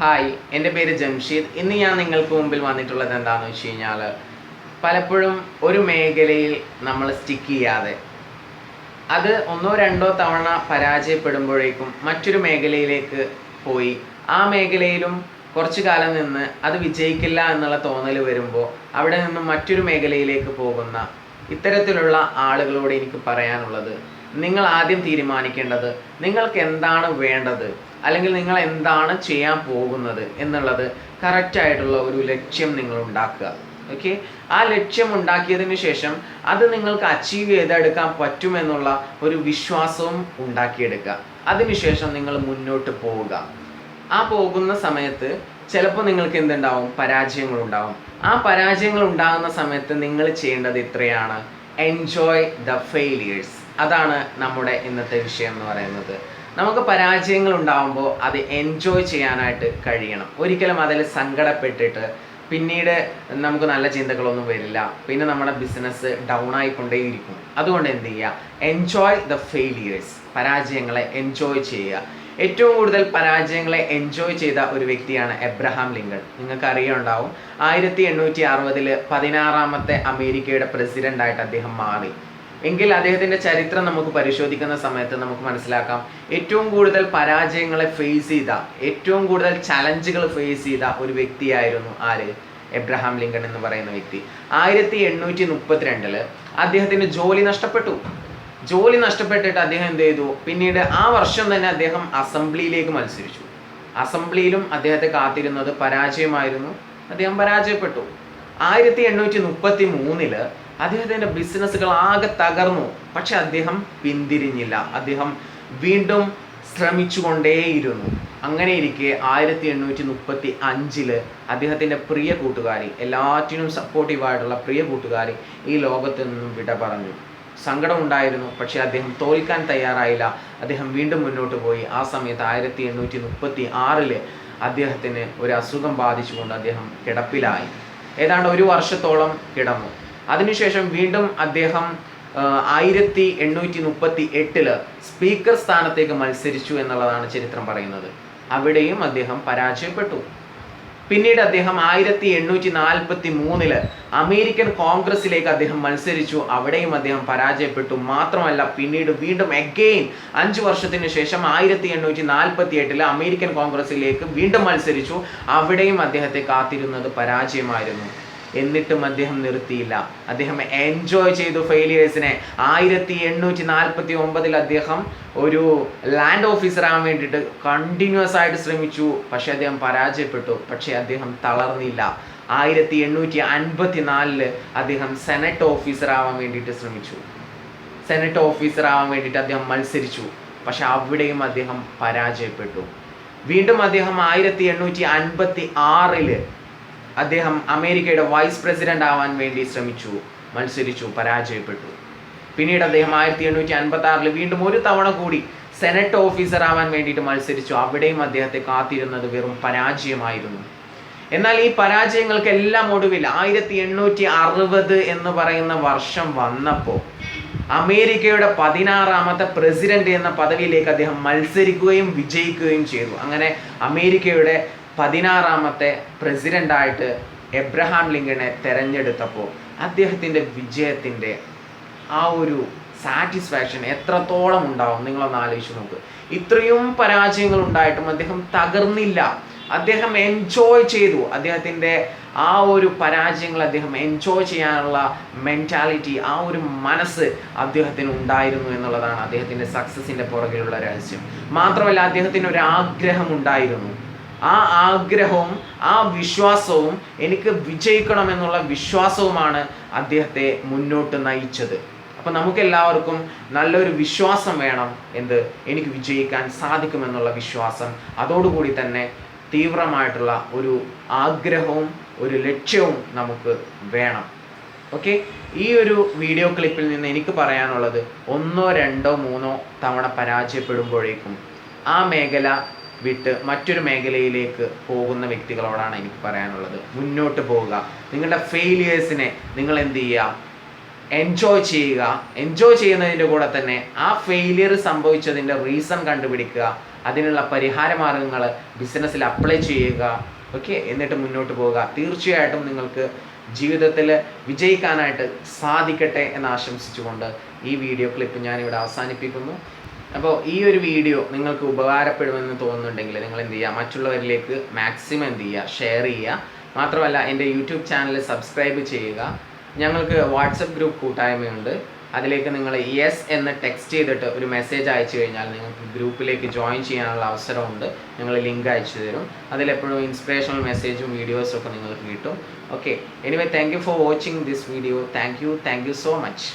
Hi എന്റെ പേര് ജംഷീദ്. ഇന്ന് ഞാൻ നിങ്ങൾക്ക് മുമ്പിൽ വന്നിട്ടുള്ളത് എന്താണെന്ന് വെച്ച് കഴിഞ്ഞാൽ പലപ്പോഴും ഒരു മേഖലയിൽ നമ്മൾ സ്റ്റിക്ക് ചെയ്യാതെ അത് ഒന്നോ രണ്ടോ തവണ പരാജയപ്പെടുമ്പോഴേക്കും മറ്റൊരു മേഖലയിലേക്ക് പോയി. ആ മേഖലയിലും കുറച്ചു കാലം നിന്ന് അത് വിജയിക്കില്ല എന്നുള്ള തോന്നൽ വരുമ്പോൾ അവിടെ നിന്നും മറ്റൊരു മേഖലയിലേക്ക് പോകുന്ന ഇത്തരത്തിലുള്ള ആളുകളോട് എനിക്ക് പറയാനുള്ളത് നിങ്ങൾ ആദ്യം തീരുമാനിക്കേണ്ടത് നിങ്ങൾക്ക് എന്താണ് വേണ്ടത്? അല്ലെങ്കിൽ നിങ്ങൾ എന്താണ് ചെയ്യാൻ പോകുന്നത് എന്നുള്ളത് കറക്റ്റായിട്ടുള്ള ഒരു ലക്ഷ്യം നിങ്ങൾ ഉണ്ടാക്കുക ഓക്കെ ആ ലക്ഷ്യം ഉണ്ടാക്കിയതിന് ശേഷം അത് നിങ്ങൾക്ക് അച്ചീവ് ചെയ്തെടുക്കാൻ പറ്റുമെന്നുള്ള ഒരു വിശ്വാസവും ഉണ്ടാക്കിയെടുക്കുക. അതിനുശേഷം നിങ്ങൾ മുന്നോട്ട് പോവുക. ആ പോകുന്ന സമയത്ത് ചിലപ്പോൾ നിങ്ങൾക്ക് എന്തുണ്ടാവും? പരാജയങ്ങൾ ഉണ്ടാവും ആ പരാജയങ്ങൾ ഉണ്ടാകുന്ന സമയത്ത് നിങ്ങൾ ചെയ്യേണ്ടത് ഇത്രയാണ്. എൻജോയ് ദ ഫെയിലിയേഴ്സ് അതാണ് നമ്മുടെ ഇന്നത്തെ വിഷയം എന്ന് പറയുന്നത്. നമുക്ക് പരാജയങ്ങൾ ഉണ്ടാകുമ്പോൾ അത് എൻജോയ് ചെയ്യാനായിട്ട് കഴിയണം. ഒരിക്കലും അതിൽ സങ്കടപ്പെട്ടിട്ട് പിന്നീട് നമുക്ക് നല്ല ചിന്തകളൊന്നും വരില്ല. പിന്നെ നമ്മുടെ ബിസിനസ് ഡൗൺ ആയിക്കൊണ്ടേയിരിക്കും. അതുകൊണ്ട് എന്ത് ചെയ്യുക എൻജോയ് ദ ഫെയിലിയേഴ്സ് പരാജയങ്ങളെ എൻജോയ് ചെയ്യുക. ഏറ്റവും കൂടുതൽ പരാജയങ്ങളെ എൻജോയ് ചെയ്ത ഒരു വ്യക്തിയാണ് എബ്രഹാം ലിങ്കൺ. നിങ്ങൾക്ക് അറിയുണ്ടാവും ആയിരത്തി എണ്ണൂറ്റി അറുപതിൽ പതിനാറാമത്തെ അമേരിക്കയുടെ പ്രസിഡന്റ് ആയിട്ട് അദ്ദേഹം മാറി. എങ്കിൽ അദ്ദേഹത്തിന്റെ ചരിത്രം നമുക്ക് പരിശോധിക്കുന്ന സമയത്ത് നമുക്ക് മനസ്സിലാക്കാം. ഏറ്റവും കൂടുതൽ പരാജയങ്ങളെ ഫേസ് ചെയ്ത ഏറ്റവും കൂടുതൽ ചലഞ്ചുകൾ ഫേസ് ചെയ്ത ഒരു വ്യക്തിയായിരുന്നു ആര്? എബ്രഹാം ലിങ്കൺ എന്ന് പറയുന്ന വ്യക്തി. ആയിരത്തി എണ്ണൂറ്റി മുപ്പത്തിരണ്ടിൽ അദ്ദേഹത്തിന് ജോലി നഷ്ടപ്പെട്ടു. ജോലി നഷ്ടപ്പെട്ടിട്ട് അദ്ദേഹം എന്ത് ചെയ്തു? പിന്നീട് ആ വർഷം തന്നെ അദ്ദേഹം അസംബ്ലിയിലേക്ക് മത്സരിച്ചു. അസംബ്ലിയിലും അദ്ദേഹത്തെ കാത്തിരുന്നത് പരാജയമായിരുന്നു. അദ്ദേഹം പരാജയപ്പെട്ടു. ആയിരത്തി എണ്ണൂറ്റി മുപ്പത്തി മൂന്നിൽ അദ്ദേഹത്തിന്റെ ബിസിനസ്സുകൾ ആകെ തകർന്നു. പക്ഷെ അദ്ദേഹം പിന്തിരിഞ്ഞില്ല. അദ്ദേഹം വീണ്ടും ശ്രമിച്ചുകൊണ്ടേയിരുന്നു. അങ്ങനെ ഇരിക്കെ ആയിരത്തി എണ്ണൂറ്റി മുപ്പത്തി അഞ്ചിൽ അദ്ദേഹത്തിന്റെ പ്രിയ കൂട്ടുകാരി എല്ലാറ്റിനും സപ്പോർട്ടീവായിട്ടുള്ള പ്രിയ കൂട്ടുകാരി ഈ ലോകത്ത് നിന്നും വിട പറഞ്ഞു. സങ്കടമുണ്ടായിരുന്നു പക്ഷേ അദ്ദേഹം തോൽക്കാൻ തയ്യാറായില്ല. അദ്ദേഹം വീണ്ടും മുന്നോട്ട് പോയി. ആ സമയത്ത് ആയിരത്തി എണ്ണൂറ്റി മുപ്പത്തി ആറിൽ അദ്ദേഹത്തിന് ഒരു അസുഖം ബാധിച്ചുകൊണ്ട് അദ്ദേഹം കിടപ്പിലായി. ഏതാണ്ട് ഒരു വർഷത്തോളം കിടന്നു. അതിനുശേഷം വീണ്ടും അദ്ദേഹം ആയിരത്തി എണ്ണൂറ്റി മുപ്പത്തി എട്ടിൽ സ്പീക്കർ സ്ഥാനത്തേക്ക് മത്സരിച്ചു എന്നുള്ളതാണ് ചരിത്രം പറയുന്നത്. അവിടെയും അദ്ദേഹം പരാജയപ്പെട്ടു. പിന്നീട് അദ്ദേഹം ആയിരത്തി എണ്ണൂറ്റി നാൽപ്പത്തി മൂന്നിൽ അമേരിക്കൻ കോൺഗ്രസിലേക്ക് അദ്ദേഹം മത്സരിച്ചു. അവിടെയും അദ്ദേഹം പരാജയപ്പെട്ടു. മാത്രമല്ല പിന്നീട് വീണ്ടും എഗെയിൻ അഞ്ച് വർഷത്തിന് ശേഷം ആയിരത്തി എണ്ണൂറ്റി നാൽപ്പത്തി എട്ടിൽ അമേരിക്കൻ കോൺഗ്രസിലേക്ക് വീണ്ടും മത്സരിച്ചു. അവിടെയും അദ്ദേഹത്തെ കാത്തിരുന്നത് പരാജയമായിരുന്നു. എന്നിട്ടും അദ്ദേഹം നിർത്തിയില്ല. അദ്ദേഹം എൻജോയ് ചെയ്തു ഫെയിലിയേഴ്സിനെ ആയിരത്തി എണ്ണൂറ്റി നാൽപ്പത്തി ഒമ്പതിൽ അദ്ദേഹം ഒരു ലാൻഡ് ഓഫീസർ ആകാൻ വേണ്ടിയിട്ട് കണ്ടിന്യൂസ് ആയിട്ട് ശ്രമിച്ചു. പക്ഷേ അദ്ദേഹം പരാജയപ്പെട്ടു. പക്ഷേ അദ്ദേഹം തളർന്നില്ല. ആയിരത്തി എണ്ണൂറ്റി അൻപത്തി നാലിൽ അദ്ദേഹം സെനറ്റ് ഓഫീസർ ആവാൻ വേണ്ടിയിട്ട് ശ്രമിച്ചു. സെനറ്റ് ഓഫീസർ ആവാൻ വേണ്ടിയിട്ട് അദ്ദേഹം മത്സരിച്ചു. പക്ഷെ അവിടെയും അദ്ദേഹം പരാജയപ്പെട്ടു. വീണ്ടും അദ്ദേഹം ആയിരത്തി എണ്ണൂറ്റി അൻപത്തി ആറിൽ അദ്ദേഹം അമേരിക്കയുടെ വൈസ് പ്രസിഡന്റ് ആവാൻ വേണ്ടി ശ്രമിച്ചു മത്സരിച്ചു പരാജയപ്പെട്ടു. പിന്നീട് അദ്ദേഹം ആയിരത്തി എണ്ണൂറ്റി അൻപത്തി ആറിൽ വീണ്ടും ഒരു തവണ കൂടി സെനറ്റ് ഓഫീസർ ആവാൻ വേണ്ടിയിട്ട് മത്സരിച്ചു. അവിടെയും അദ്ദേഹത്തെ കാത്തിരുന്നത് വെറും പരാജയമായിരുന്നു. എന്നാൽ ഈ പരാജയങ്ങൾക്കെല്ലാം ഒടുവിൽ ആയിരത്തി എണ്ണൂറ്റി അറുപത് എന്ന് പറയുന്ന വർഷം വന്നപ്പോൾ അമേരിക്കയുടെ പതിനാറാമത്തെ പ്രസിഡന്റ് എന്ന പദവിയിലേക്ക് അദ്ദേഹം മത്സരിക്കുകയും വിജയിക്കുകയും ചെയ്തു. അങ്ങനെ അമേരിക്കയുടെ പതിനാറാമത്തെ പ്രസിഡന്റായിട്ട് എബ്രഹാം ലിങ്കനെ തിരഞ്ഞെടുത്തപ്പോൾ അദ്ദേഹത്തിന്റെ വിജയത്തിന്റെ ആ ഒരു സാറ്റിസ്ഫാക്ഷൻ എത്രത്തോളം ഉണ്ടാവും? നിങ്ങളൊന്ന് ആലോചിച്ച് നോക്ക്. ഇത്രയും പരാജയങ്ങൾ ഉണ്ടായിട്ടും അദ്ദേഹം തകർന്നില്ല. അദ്ദേഹം എൻജോയ് ചെയ്തു. അദ്ദേഹത്തിന്റെ ആ ഒരു പരാജയങ്ങൾ അദ്ദേഹം എൻജോയ് ചെയ്യാനുള്ള മെന്റാലിറ്റി ആ ഒരു മനസ്സ് അദ്ദേഹത്തിന് ഉണ്ടായിരുന്നു എന്നുള്ളതാണ് അദ്ദേഹത്തിന്റെ സക്സസിന്റെ പുറകിലുള്ള രഹസ്യം. മാത്രമല്ല അദ്ദേഹത്തിന് ഒരു ആഗ്രഹം ഉണ്ടായിരുന്നു. ആ ആഗ്രഹവും ആ വിശ്വാസവും എനിക്ക് വിജയിക്കണമെന്നുള്ള വിശ്വാസവുമാണ് അദ്ദേഹത്തെ മുന്നോട്ട് നയിച്ചത്. അപ്പം നമുക്കെല്ലാവർക്കും നല്ലൊരു വിശ്വാസം വേണം എന്ത്? എനിക്ക് വിജയിക്കാൻ സാധിക്കുമെന്നുള്ള വിശ്വാസം. അതോടുകൂടി തന്നെ തീവ്രമായിട്ടുള്ള ഒരു ആഗ്രഹവും ഒരു ലക്ഷ്യവും നമുക്ക് വേണം. ഓക്കെ? ഈ ഒരു വീഡിയോ ക്ലിപ്പിൽ നിന്ന് എനിക്ക് പറയാനുള്ളത് ഒന്നോ രണ്ടോ മൂന്നോ തവണ പരാജയപ്പെടുമ്പോഴേക്കും ആ മേഖല വിട്ട് മറ്റൊരു മേഖലയിലേക്ക് പോകുന്ന വ്യക്തികളോടാണ് എനിക്ക് പറയാനുള്ളത്. മുന്നോട്ട് പോവുക. നിങ്ങളുടെ ഫെയിലിയേഴ്സിനെ നിങ്ങൾ എന്ത് ചെയ്യുക? എൻജോയ് ചെയ്യുക. എൻജോയ് ചെയ്യുന്നതിന്റെ കൂടെ തന്നെ ആ ഫെയിലിയർ സംഭവിച്ചതിന്റെ റീസൺ കണ്ടുപിടിക്കുക. അതിനുള്ള പരിഹാര മാർഗങ്ങൾ ബിസിനസ്സിൽ അപ്ലൈ ചെയ്യുക. ഓക്കെ എന്നിട്ട് മുന്നോട്ട് പോവുക. തീർച്ചയായിട്ടും നിങ്ങൾക്ക് ജീവിതത്തിൽ വിജയിക്കാനായിട്ട് സാധിക്കട്ടെ എന്ന് ആശംസിച്ചുകൊണ്ട് ഈ വീഡിയോ ക്ലിപ്പ് ഞാനിവിടെ അവസാനിപ്പിക്കുന്നു. അപ്പോൾ ഈ ഒരു വീഡിയോ നിങ്ങൾക്ക് ഉപകാരപ്പെടുമെന്ന് തോന്നുന്നുണ്ടെങ്കിൽ നിങ്ങൾ എന്ത് ചെയ്യുക മറ്റുള്ളവരിലേക്ക് മാക്സിമം എന്ത് ചെയ്യുക ഷെയർ ചെയ്യുക. മാത്രമല്ല എന്റെ യൂട്യൂബ് ചാനൽ സബ്സ്ക്രൈബ് ചെയ്യുക. ഞങ്ങൾക്ക് വാട്സപ്പ് ഗ്രൂപ്പ് കൂട്ടായ്മയുണ്ട്. അതിലേക്ക് നിങ്ങൾ യെസ് എന്ന് ടെക്സ്റ്റ് ചെയ്തിട്ട് ഒരു മെസ്സേജ് അയച്ചു കഴിഞ്ഞാൽ നിങ്ങൾക്ക് ഗ്രൂപ്പിലേക്ക് ജോയിൻ ചെയ്യാനുള്ള അവസരമുണ്ട്. ഞങ്ങൾ ലിങ്ക് അയച്ചു തരും. അതിലെപ്പോഴും ഇൻസ്പിറേഷണൽ മെസ്സേജും വീഡിയോസും ഒക്കെ നിങ്ങൾക്ക് കിട്ടും. Okay anyway thank you for watching this video thank you thank you so much